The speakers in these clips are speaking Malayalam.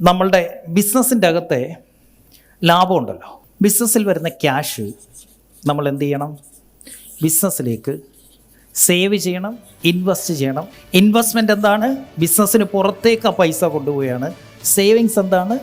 നമ്മളുടെ ബിസിനസ്സിന്റെ അകത്തെ ലാഭമുണ്ടല്ലോ. ബിസിനസ്സിൽ വരുന്ന ക്യാഷ് നമ്മൾ എന്ത് ചെയ്യണം? ബിസിനസ്സിലേക്ക് സേവ് ചെയ്യണം ഇൻവെസ്റ്റ് ചെയ്യണം. ഇൻവെസ്റ്റ്മെന്റ് എന്താണ്? ബിസിനസ്സിന് പുറത്തേക്ക് ആ പൈസ കൊണ്ടുപോവുകയാണ്. സേവിങ്സ് എന്താണ്?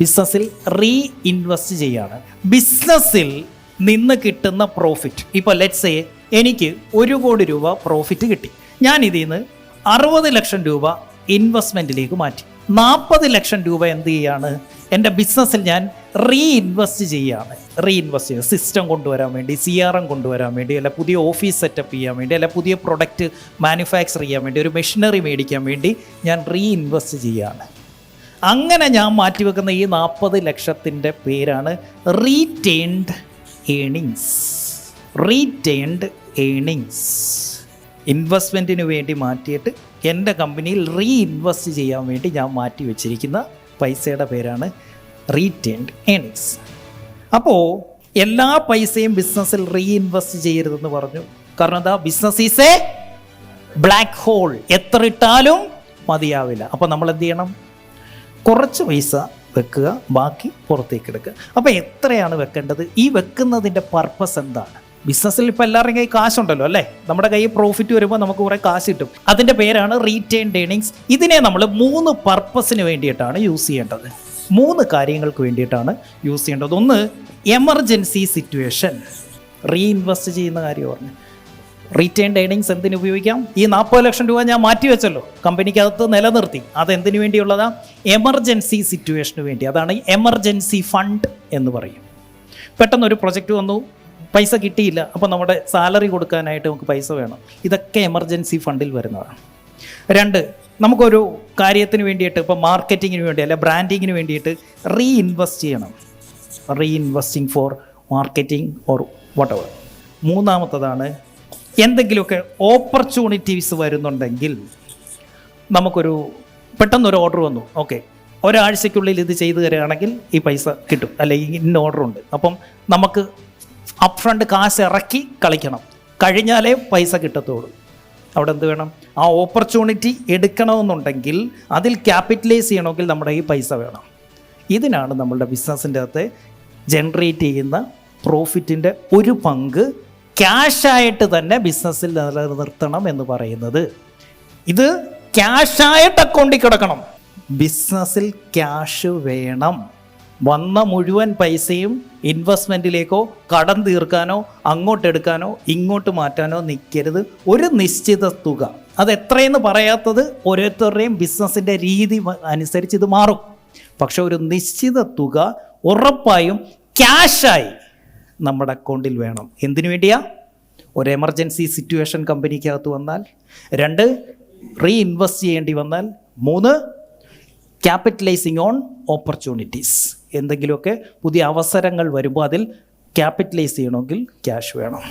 ബിസിനസ്സിൽ റീ ഇൻവെസ്റ്റ് ചെയ്യാണ്. ബിസിനസ്സിൽ നിന്ന് കിട്ടുന്ന പ്രോഫിറ്റ് ഇപ്പോൾ ലെറ്റ്സ് എ എനിക്ക് ഒരു കോടി രൂപ പ്രോഫിറ്റ് കിട്ടി. ഞാൻ ഇതിൽ നിന്ന് അറുപത് ലക്ഷം രൂപ ഇൻവെസ്റ്റ്മെന്റിലേക്ക് മാറ്റി. നാൽപ്പത് ലക്ഷം രൂപ എന്ത് ചെയ്യാണ്? എന്റെ ബിസിനസ്സിൽ ഞാൻ റീഇൻവെസ്റ്റ് ചെയ്യുകയാണ് റീ ഇൻവെസ്റ്റ് ചെയ്യുക സിസ്റ്റം കൊണ്ടുവരാൻ വേണ്ടി സി ആർ എം കൊണ്ടുവരാൻ വേണ്ടി അല്ല പുതിയ ഓഫീസ് സെറ്റപ്പ് ചെയ്യാൻ വേണ്ടി അല്ല പുതിയ പ്രൊഡക്റ്റ് മാനുഫാക്ചർ ചെയ്യാൻ വേണ്ടി ഒരു മെഷീനറി മേടിക്കാൻ വേണ്ടി ഞാൻ റീഇൻവെസ്റ്റ് ചെയ്യുകയാണ് അങ്ങനെ ഞാൻ മാറ്റിവെക്കുന്ന ഈ നാൽപ്പത് ലക്ഷത്തിന്റെ പേരാണ് റീറ്റെയിൻഡ് ഏണിങ്സ് റീറ്റെയിൻഡ് ഏണിങ്സ് ഇൻവെസ്റ്റ്മെന്റിന് വേണ്ടി മാറ്റിയിട്ട് എന്റെ കമ്പനിയിൽ റീ ഇൻവെസ്റ്റ് ചെയ്യാൻ വേണ്ടി ഞാൻ മാറ്റി വെച്ചിരിക്കുന്ന പൈസയുടെ പേരാണ് റീറ്റേൺഡ് ഏണിങ്സ് അപ്പോൾ എല്ലാ പൈസയും ബിസിനസ്സിൽ റീ ഇൻവെസ്റ്റ് ചെയ്യരുതെന്ന് പറഞ്ഞു. കാരണം എന്താ? Business is a black hole എത്ര ഇട്ടാലും മതിയാവില്ല. അപ്പോൾ നമ്മൾ എന്ത് ചെയ്യണം? കുറച്ച് പൈസ വെക്കുക ബാക്കി പുറത്തേക്ക് എടുക്കുക. അപ്പോൾ എത്രയാണ് വെക്കേണ്ടത്? ഈ വെക്കുന്നതിന്റെ പർപ്പസ് എന്താണ്? ബിസിനസ്സിൽ ഇപ്പോൾ എല്ലാവരുടെയും കൈ കാശുണ്ടല്ലോ അല്ലേ? നമ്മുടെ കയ്യിൽ പ്രോഫിറ്റ് വരുമ്പോൾ നമുക്ക് കുറേ കാശ് കിട്ടും. അതിന്റെ പേരാണ് റീറ്റെയിൻഡ് ഏണിങ്സ് ഇതിനെ നമ്മൾ മൂന്ന് പർപ്പസിന് വേണ്ടിയിട്ടാണ് യൂസ് ചെയ്യേണ്ടത്. മൂന്ന് കാര്യങ്ങൾക്ക് വേണ്ടിയിട്ടാണ് യൂസ് ചെയ്യേണ്ടത്. ഒന്ന് എമർജൻസി സിറ്റുവേഷൻ റീഇൻവെസ്റ്റ് ചെയ്യുന്ന കാര്യം പറഞ്ഞു റീറ്റെയിൻഡ് ഏണിങ്സ് എന്തിനു ഉപയോഗിക്കാം? ഈ നാൽപ്പത് ലക്ഷം രൂപ ഞാൻ മാറ്റി വെച്ചല്ലോ. കമ്പനിക്കകത്ത് നിലനിർത്തി. അത് എന്തിനു വേണ്ടിയുള്ളതാ? എമർജൻസി സിറ്റുവേഷന് വേണ്ടി. അതാണ് എമർജൻസി ഫണ്ട് എന്ന് പറയും. പെട്ടെന്നൊരു പ്രൊജക്റ്റ് വന്നു. പൈസ കിട്ടിയില്ല അപ്പോൾ നമ്മുടെ സാലറി കൊടുക്കാനായിട്ട് നമുക്ക് പൈസ വേണം. ഇതൊക്കെ എമർജൻസി ഫണ്ടിൽ വരുന്നതാണ്. രണ്ട് നമുക്കൊരു കാര്യത്തിന് വേണ്ടിയിട്ട് ഇപ്പോൾ മാർക്കറ്റിങ്ങിന് വേണ്ടി അല്ലെ ബ്രാൻഡിങ്ങിന് വേണ്ടിയിട്ട് റീ ഇൻവെസ്റ്റ് ചെയ്യണം. Reinvesting for marketing or വട്ടവർ മൂന്നാമത്തതാണ് എന്തെങ്കിലുമൊക്കെ ഓപ്പർച്യൂണിറ്റീസ് വരുന്നുണ്ടെങ്കിൽ നമുക്കൊരു പെട്ടെന്നൊരു ഓർഡർ വന്നു. ഓക്കെ ഒരാഴ്ചയ്ക്കുള്ളിൽ ഇത് ചെയ്തു തരികയാണെങ്കിൽ ഈ പൈസ കിട്ടും. അല്ലെങ്കിൽ ഇന്ന ഓർഡർ ഉണ്ട്. അപ്പം നമുക്ക് അപ്പ് ഫ്രണ്ട് കാശ് ഇറക്കി കളിക്കണം. കഴിഞ്ഞാലേ പൈസ കിട്ടത്തുള്ളൂ. അവിടെ എന്ത് വേണം? ആ ഓപ്പർച്യൂണിറ്റി എടുക്കണമെന്നുണ്ടെങ്കിൽ അതിൽ ക്യാപിറ്റലൈസ് ചെയ്യണമെങ്കിൽ നമ്മുടെ ഈ പൈസ വേണം. ഇതിനാണ് നമ്മളുടെ ബിസിനസ്സിന്റെ അകത്ത് ജനറേറ്റ് ചെയ്യുന്ന പ്രോഫിറ്റിന്റെ ഒരു പങ്ക് ക്യാഷായിട്ട് തന്നെ ബിസിനസ്സിൽ നിലനിർത്തണം എന്ന് പറയുന്നത്. ഇത് ക്യാഷായിട്ട് അക്കൗണ്ടിൽ കിടക്കണം. ബിസിനസ്സിൽ ക്യാഷ് വേണം. വന്ന മുഴുവൻ പൈസയും ഇൻവെസ്റ്റ്മെന്റിലേക്കോ കടം തീർക്കാനോ അങ്ങോട്ടെടുക്കാനോ ഇങ്ങോട്ട് മാറ്റാനോ നിൽക്കരുത് ഒരു നിശ്ചിത തുക. അത് എത്രയെന്ന് പറയാത്തത് ഓരോരുത്തരുടെയും ബിസിനസ്സിന്റെ രീതി അനുസരിച്ച് ഇത് മാറും. പക്ഷെ ഒരു നിശ്ചിത തുക ഉറപ്പായും ക്യാഷായി നമ്മുടെ അക്കൗണ്ടിൽ വേണം. എന്തിനു വേണ്ടിയാ? ഒരു എമർജൻസി സിറ്റുവേഷൻ കമ്പനിക്കകത്ത് വന്നാൽ. രണ്ട് റീ ഇൻവെസ്റ്റ് ചെയ്യേണ്ടി വന്നാൽ. മൂന്ന് ക്യാപിറ്റലൈസിങ് ഓൺ ഓപ്പർച്യൂണിറ്റീസ് എന്തെങ്കിലുമൊക്കെ പുതിയ അവസരങ്ങൾ വരുമ്പോൾ അതിൽ ക്യാപിറ്റലൈസ് ചെയ്യണമെങ്കിൽ ക്യാഷ് വേണം.